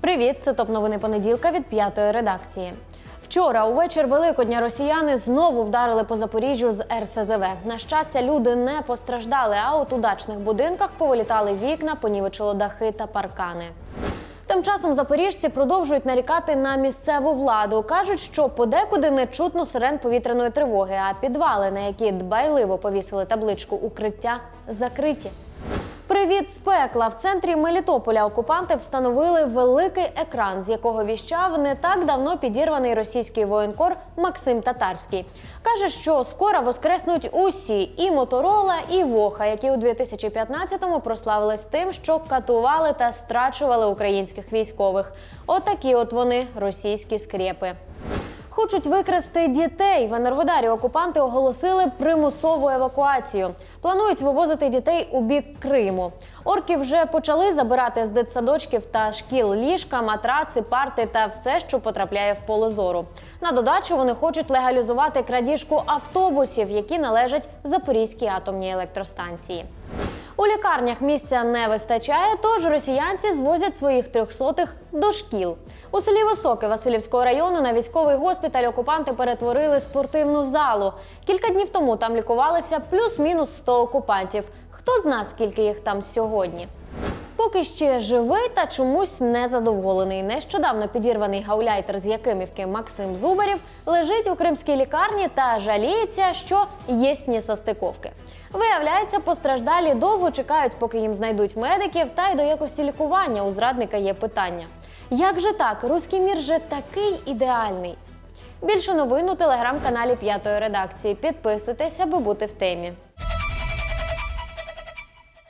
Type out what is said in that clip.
Привіт, це топ новини понеділка від п'ятої редакції. Вчора увечір Великодня росіяни знову вдарили по Запоріжжю з РСЗВ. На щастя, люди не постраждали, а от у дачних будинках повилітали вікна, понівечило дахи та паркани. Тим часом запоріжці продовжують нарікати на місцеву владу. кажуть, що подекуди не чутно сирен повітряної тривоги, а підвали, на які дбайливо повісили табличку укриття, закриті. Привіт з пекла в центрі Мелітополя окупанти встановили великий екран, з якого віщав не так давно підірваний російський воєнкор Максим Татарський. каже, що скоро воскреснуть усі і моторола, і воха, які у 2015-му прославились тим, що катували та страчували українських військових. Отакі от вони російські скрепи. Хочуть викрасти дітей. В Енергодарі окупанти оголосили примусову евакуацію. Планують вивозити дітей у бік Криму. Орки вже почали забирати з дитсадочків та шкіл ліжка, матраци, парти та все, що потрапляє в поле зору. На додачу вони хочуть легалізувати крадіжку автобусів, які належать Запорізькій атомній електростанції. У лікарнях місця не вистачає, тож росіянці звозять своїх трьохсотих до шкіл. У селі Високе Васильівського району на військовий госпіталь окупанти перетворили спортивну залу. Кілька днів тому там лікувалося плюс-мінус 100 окупантів. Хто зна, скільки їх там сьогодні? Поки ще живий та чомусь незадоволений. Нещодавно підірваний гауляйтер з Якимівки Максим Зубарів лежить у кримській лікарні та жаліється, що є несостиковки. Виявляється, постраждалі довго чекають, поки їм знайдуть медиків, та й до якості лікування у зрадника є питання. Як же так? Руський мір же такий ідеальний. Більше новин у телеграм-каналі П'ятої редакції. Підписуйтесь, аби бути в темі.